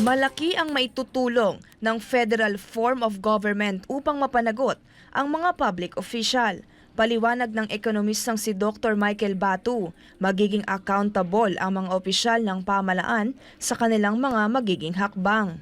Malaki ang maitutulong ng federal form of government upang mapanagot ang mga public official. Paliwanag ng ekonomistang si Dr. Michael Batu, magiging accountable ang mga opisyal ng pamalaan sa kanilang mga magiging hakbang.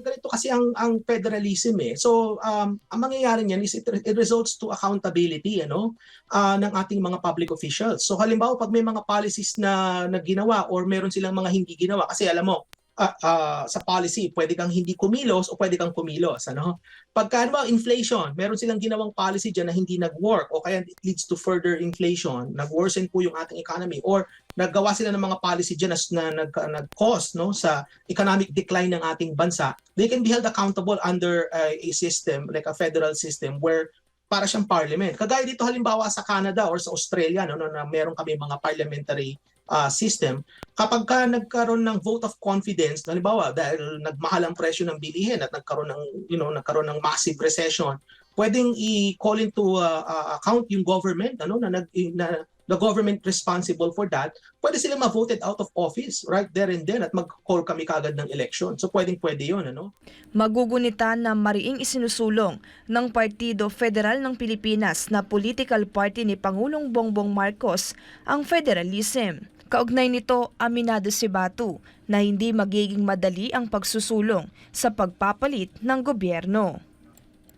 ganito kasi ang ang federalism eh. So um ang mangyayari niyan is it, it results to accountability ano ah, ng ating mga public officials. So halimbawa pag may mga policies na na ginawa or meron silang mga hindi ginawa kasi alam mo ah, sa policy pwede kang hindi kumilos o pwede kang kumilos ano. Pagka ano inflation, meron silang ginawang policy diyan na hindi nag-work o kaya it leads to further inflation, nag-worsen po yung ating economy or naggawa sila ng mga policy diyan na, na nag, nag-cause no sa economic decline ng ating bansa, they can be held accountable under uh, a system like a federal system where para siyang parliament. Kagaya dito halimbawa sa Canada or sa Australia no, no na meron kami mga parliamentary uh, system, kapag ka nagkaroon ng vote of confidence, halimbawa dahil nagmahal ang presyo ng bilihin at nagkaroon ng you know nagkaroon ng massive recession, pwedeng i-call into uh, uh, account yung government ano na nag na the government responsible for that, pwede sila ma-voted out of office right there and then at mag-call kami kagad ng election. So pwedeng pwede yun, ano? Magugunitan na mariing isinusulong ng Partido Federal ng Pilipinas na political party ni Pangulong Bongbong Marcos ang federalism. Kaugnay nito, aminado si Batu na hindi magiging madali ang pagsusulong sa pagpapalit ng gobyerno.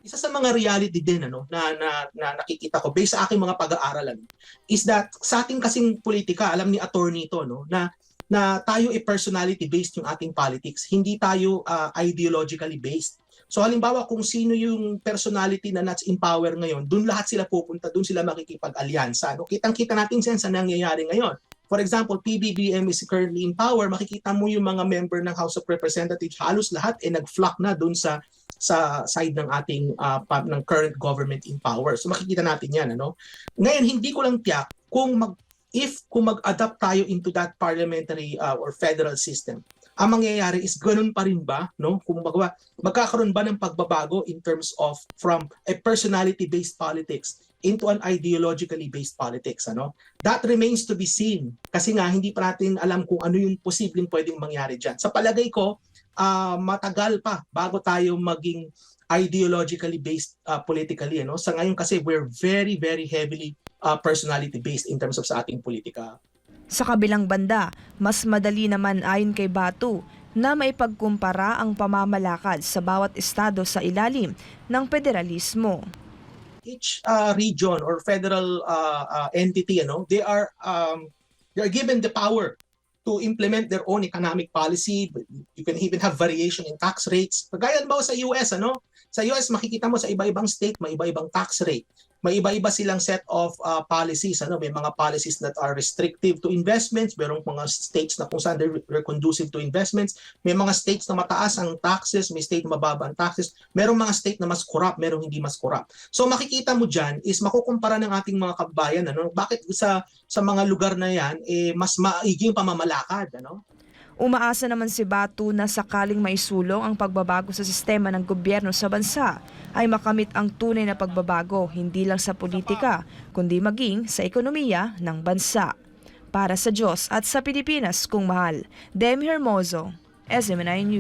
isa sa mga reality din ano na, na, na nakikita ko based sa aking mga pag-aaral ano, is that sa ating kasing politika alam ni attorney to no na na tayo ay personality based yung ating politics. Hindi tayo uh, ideologically based. So halimbawa kung sino yung personality na nats in power ngayon dun lahat sila pupunta dun sila makikipag-alyansa no. Kitang-kita natin yan sa nangyayari ngayon For example, PBBM is currently in power, makikita mo yung mga member ng House of Representatives, halos lahat ay nag-flock na dun sa sa side ng ating uh, ng current government in power. So makikita natin 'yan, ano. Ngayon hindi ko lang tiyak kung mag if kung mag-adapt tayo into that parliamentary uh, or federal system. Ang mangyayari is ganun pa rin ba, no? Kung magawa, magkakaroon ba ng pagbabago in terms of from a personality-based politics into an ideologically based politics, ano? That remains to be seen kasi nga hindi pa natin alam kung ano yung posibleng pwedeng mangyari diyan. Sa palagay ko, ah, matagal pa bago tayo maging ideologically based uh, politically ano sa ngayon kasi we're very very heavily uh, personality based in terms of sa ating politika Sa kabilang banda, mas madali naman ayon kay Batu na maipagkumpara ang pamamalakad sa bawat estado sa ilalim ng federalismo. each uh, region or federal uh, uh, entity ano they are um, they are given the power to implement their own economic policy. You can even have variation in tax rates. Kagaya ba sa US ano? Sa US makikita mo sa iba-ibang state may iba-ibang tax rate may iba-iba silang set of uh, policies. Ano may mga policies that are restrictive to investments. Merong mga states na kung saan they're, they're conducive to investments. May mga states na mataas ang taxes. May state na mababa ang taxes. Merong mga state na mas corrupt merong hindi mas corrupt so makikita mo diyan is makukumpara ng ating mga kabayan ano? Bakit sa sa mga lugar na yan eh mas maiging pamamalakad ano Umaasa naman si Batu na sakaling maisulong ang pagbabago sa sistema ng gobyerno sa bansa ay makamit ang tunay na pagbabago hindi lang sa politika kundi maging sa ekonomiya ng bansa. Para sa Diyos at sa Pilipinas kung mahal, Demi Hermoso, SMNI News.